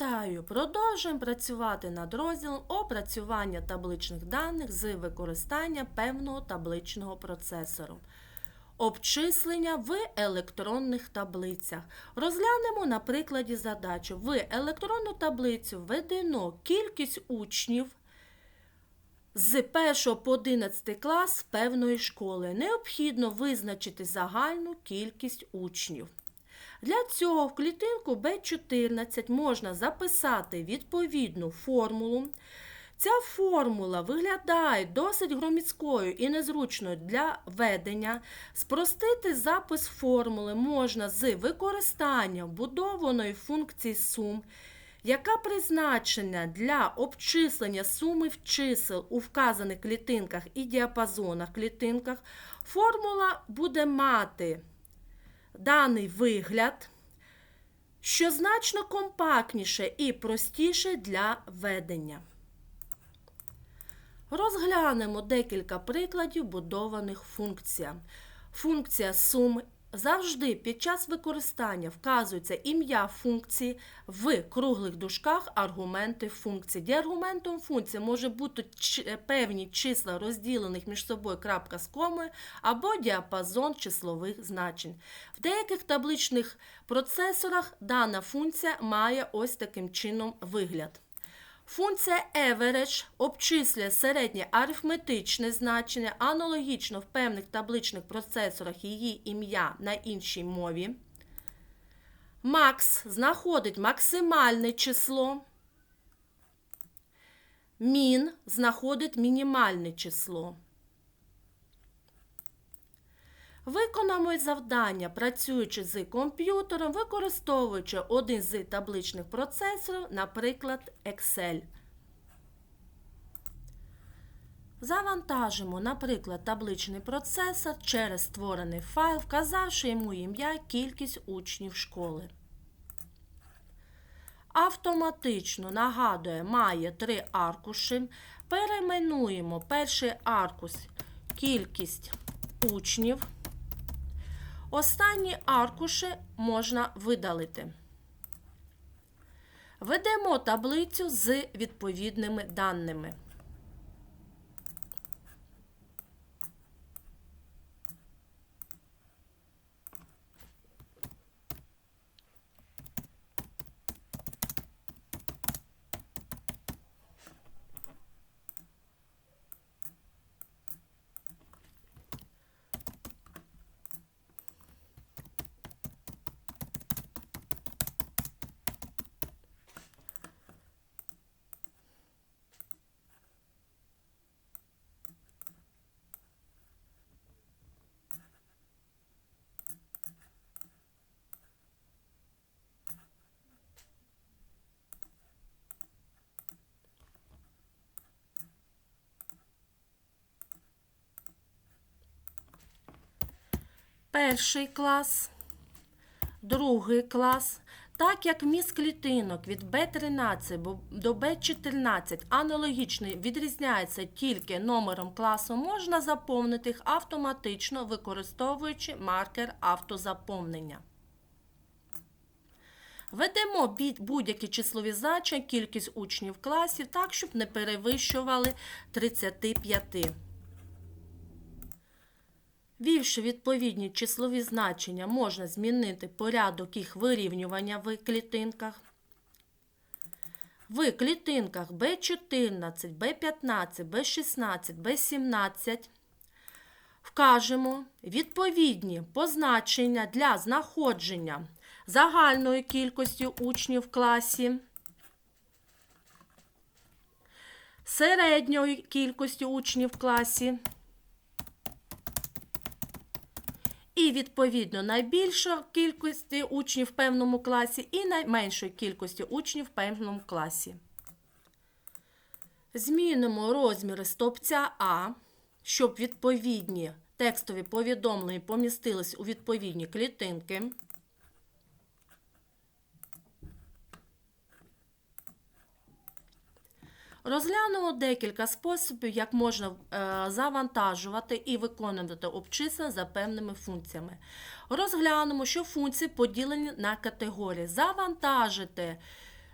Вітаю! Продовжуємо працювати над розділом опрацювання табличних даних з використання певного табличного процесору. Обчислення в електронних таблицях. Розглянемо на прикладі задачу. В електронну таблицю введено кількість учнів з 1 по 11 клас певної школи. Необхідно визначити загальну кількість учнів. Для цього в клітинку B14 можна записати відповідну формулу. Ця формула виглядає досить громіцькою і незручною для ведення. Спростити запис формули можна з використанням будованої функції сум, яка призначена для обчислення суми в чисел у вказаних клітинках і діапазонах клітинках. Формула буде мати даний вигляд, що значно компактніше і простіше для ведення. Розглянемо декілька прикладів будованих функцій. Функція сум завжди під час використання вказується ім'я функції в круглих дужках аргументи функції. Де аргументом функції може бути певні числа розділених між собою крапка з комою або діапазон числових значень. В деяких табличних процесорах дана функція має ось таким чином вигляд. Функція average обчислює середнє арифметичне значення, аналогічно в певних табличних процесорах її ім'я на іншій мові. Max знаходить максимальне число. Мін знаходить мінімальне число. Виконаємо завдання, працюючи з комп'ютером, використовуючи один з табличних процесорів, наприклад, Excel. Завантажимо, наприклад, табличний процесор через створений файл, вказавши йому ім'я кількість учнів школи. Автоматично нагадує, має три аркуші. Перейменуємо перший аркус кількість учнів. Останні аркуші можна видалити. Ведемо таблицю з відповідними даними. Перший клас, другий клас. Так як міст клітинок від B13 до B14 аналогічно відрізняється тільки номером класу, можна заповнити їх автоматично, використовуючи маркер автозаповнення. Ведемо будь-які числові значення, кількість учнів в класі так, щоб не перевищували 35. Вівши відповідні числові значення, можна змінити порядок їх вирівнювання в клітинках. В клітинках B14, B15, B16, B17 вкажемо відповідні позначення для знаходження загальної кількості учнів в класі, середньої кількості учнів в класі. І, відповідно, найбільшої кількості учнів в певному класі і найменшої кількості учнів в певному класі. Змінимо розміри стовпця А, щоб відповідні текстові повідомлення помістились у відповідні клітинки. Розглянемо декілька способів, як можна е, завантажувати і виконувати обчислення за певними функціями. Розглянемо, що функції поділені на категорії. Завантажити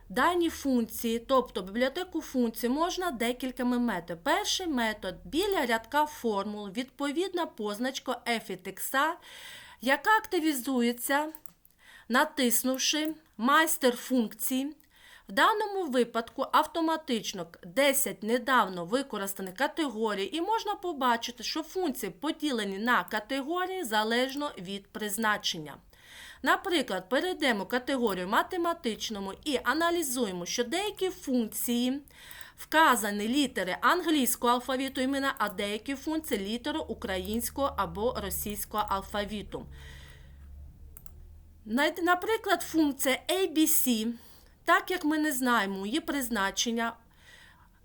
Дані функції, тобто бібліотеку функцій, можна декількома методами. Перший метод біля рядка формул відповідна позначка f яка активізується, натиснувши майстер функції. В даному випадку автоматично 10 недавно використаних категорій, і можна побачити, що функції поділені на категорії залежно від призначення. Наприклад, перейдемо в категорію математичному і аналізуємо, що деякі функції вказані літери англійського алфавіту імена, а деякі функції літери українського або російського алфавіту. Наприклад, функція ABC, так як ми не знаємо її призначення,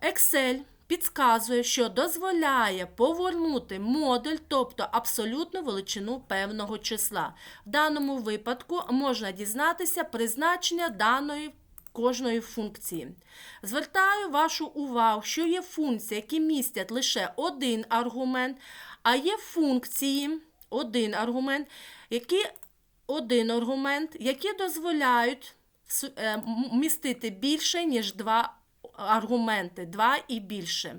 Excel підказує, що дозволяє повернути модуль, тобто абсолютну величину певного числа. В даному випадку можна дізнатися призначення даної кожної функції. Звертаю вашу увагу, що є функції, які містять лише один аргумент, а є функції, один аргумент, які один аргумент, які дозволяють містити більше, ніж два аргументи, два і більше.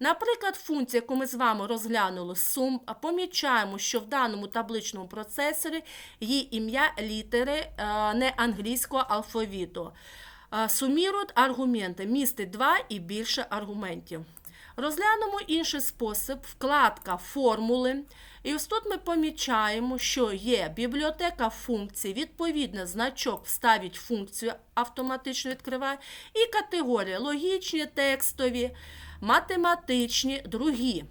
Наприклад, функція, яку ми з вами розглянули, сум, помічаємо, що в даному табличному процесорі є ім'я літери е, не англійського алфавіту. Е, Сумірують аргументи, містить два і більше аргументів. Розглянемо інший спосіб, вкладка формули. І ось тут ми помічаємо, що є бібліотека функцій, відповідно, значок вставить функцію, автоматично відкриває, і категорія логічні, текстові, математичні, другі.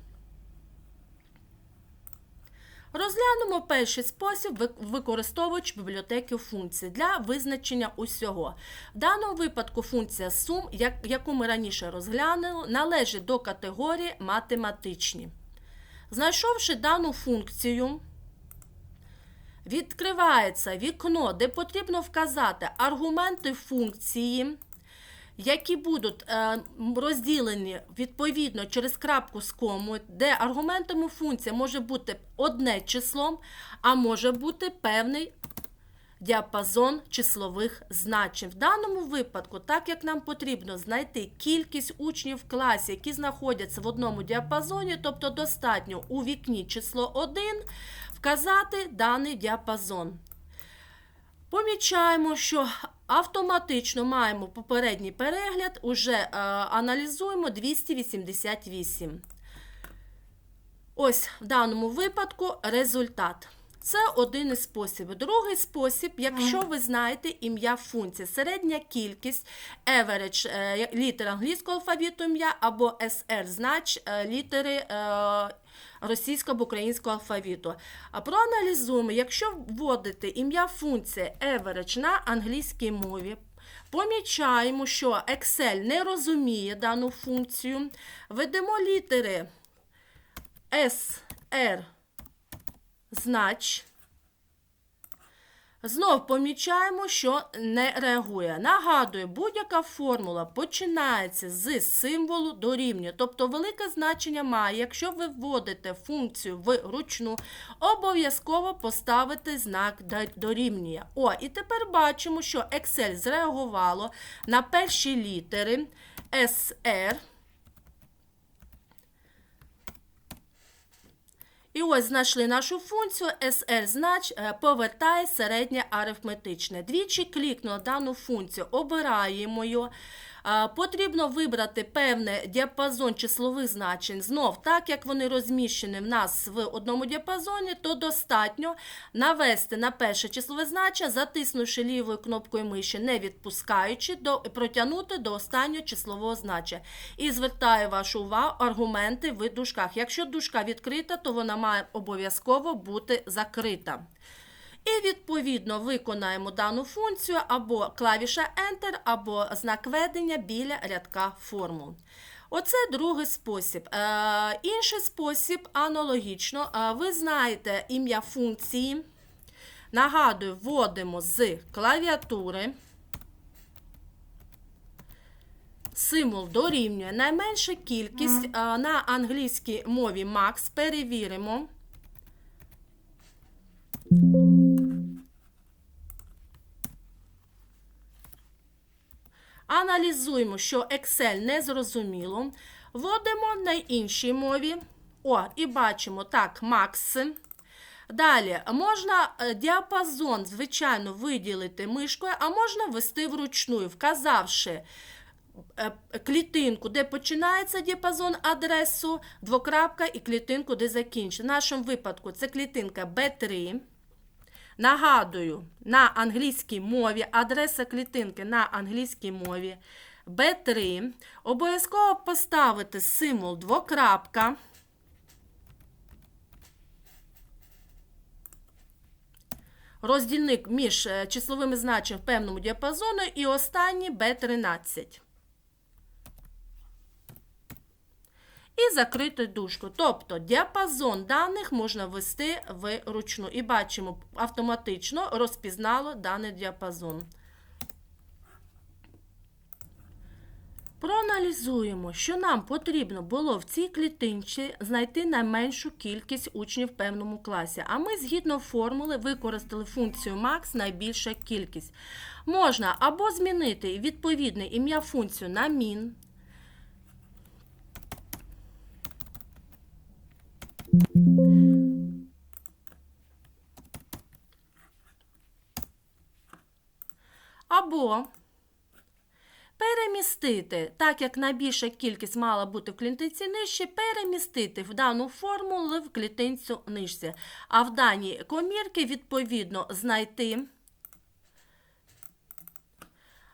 Розглянемо перший спосіб, ви- використовуючи бібліотеки функцій для визначення усього. В даному випадку функція сум, яку ми раніше розглянули, належить до категорії математичні. Знайшовши дану функцію, відкривається вікно, де потрібно вказати аргументи функції, які будуть е, розділені відповідно через крапку з комою, де аргументами функції може бути одне число, а може бути певний діапазон числових значень. В даному випадку, так як нам потрібно знайти кількість учнів в класі, які знаходяться в одному діапазоні, тобто достатньо у вікні число 1, вказати даний діапазон. Помічаємо, що автоматично маємо попередній перегляд, уже е, аналізуємо 288. Ось в даному випадку результат. Це один із способів. Другий спосіб, якщо ви знаєте ім'я функції, середня кількість, average, е, літери англійського алфавіту ім'я або SR, знач е, літери е, російського або українського алфавіту. А проаналізуємо, якщо вводити ім'я функції average на англійській мові, помічаємо, що Excel не розуміє дану функцію. Ведемо літери SR знач. Знов помічаємо, що не реагує. Нагадую, будь-яка формула починається з символу дорівнює. Тобто велике значення має, якщо ви вводите функцію в ручну, обов'язково поставити знак до- дорівнює. О, і тепер бачимо, що Excel зреагувало на перші літери SR. І ось знайшли нашу функцію SL знач е, повертає середнє арифметичне. Двічі клікнули дану функцію, обираємо її. Потрібно вибрати певний діапазон числових значень. Знов, так як вони розміщені в нас в одному діапазоні, то достатньо навести на перше числове значення, затиснувши лівою кнопкою миші, не відпускаючи, до, протягнути до останнього числового значення. І звертаю вашу увагу аргументи в дужках. Якщо дужка відкрита, то вона має обов'язково бути закрита. І відповідно виконаємо дану функцію або клавіша Enter, або знак ведення біля рядка формул. Оце другий спосіб. Е, інший спосіб аналогічно. Е, ви знаєте ім'я функції. Нагадую, вводимо з клавіатури. Символ дорівнює найменша кількість е, на англійській мові max. Перевіримо. Аналізуємо, що Excel не зрозуміло. Вводимо на іншій мові. О, і бачимо так, Max. Далі можна е, діапазон, звичайно, виділити мишкою, а можна ввести вручну, вказавши е, клітинку, де починається діапазон, адресу, двокрапка і клітинку, де закінчується. В нашому випадку це клітинка B3. Нагадую, на англійській мові, адреса клітинки на англійській мові B3. Обов'язково поставити символ двокрапка. Роздільник між е, числовими значеннями в певному діапазону і останній B13. Закрити дужку. Тобто діапазон даних можна ввести вручну. І бачимо, автоматично розпізнало даний діапазон. Проаналізуємо, що нам потрібно було в цій клітинці знайти найменшу кількість учнів в певному класі. А ми згідно формули використали функцію max найбільша кількість. Можна або змінити відповідне ім'я функцію на min, або перемістити, так як найбільша кількість мала бути в клітинці нижче, перемістити в дану формулу в клітинцю нижче. А в даній комірці, відповідно, знайти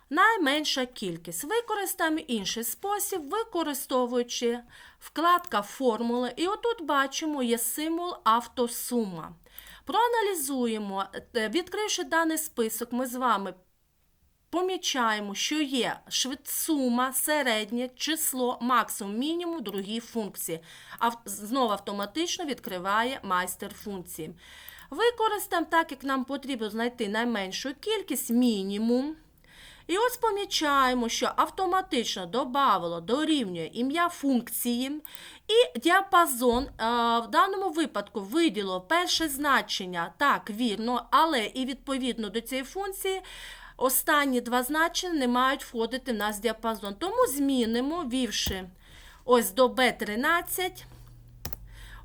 найменша кількість. Використаємо інший спосіб, використовуючи вкладка формули. І отут бачимо є символ автосума. Проаналізуємо, Е, відкривши даний список, ми з вами помічаємо, що є сума, середнє, число, максимум, мінімум, другі функції. Ав- Знову автоматично відкриває майстер функції. Використаємо так, як нам потрібно знайти найменшу кількість мінімум. І ось помічаємо, що автоматично додавало дорівнює ім'я функції, і діапазон е, в даному випадку виділило перше значення так, вірно, але і відповідно до цієї функції останні два значення не мають входити в нас діапазон. Тому змінимо, ввівши ось до B13.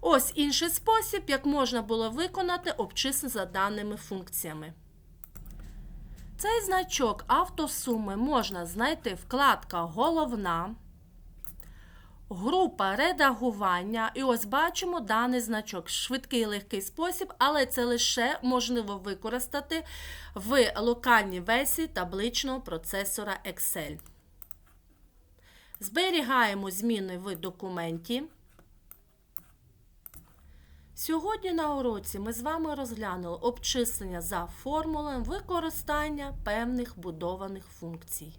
Ось інший спосіб, як можна було виконати обчислення за даними функціями. Цей значок автосуми можна знайти вкладка Головна, група редагування. І ось бачимо даний значок. Швидкий і легкий спосіб, але це лише можливо використати в локальній версії табличного процесора Excel. Зберігаємо зміни в документі. Сьогодні на уроці ми з вами розглянули обчислення за формулами використання певних будованих функцій.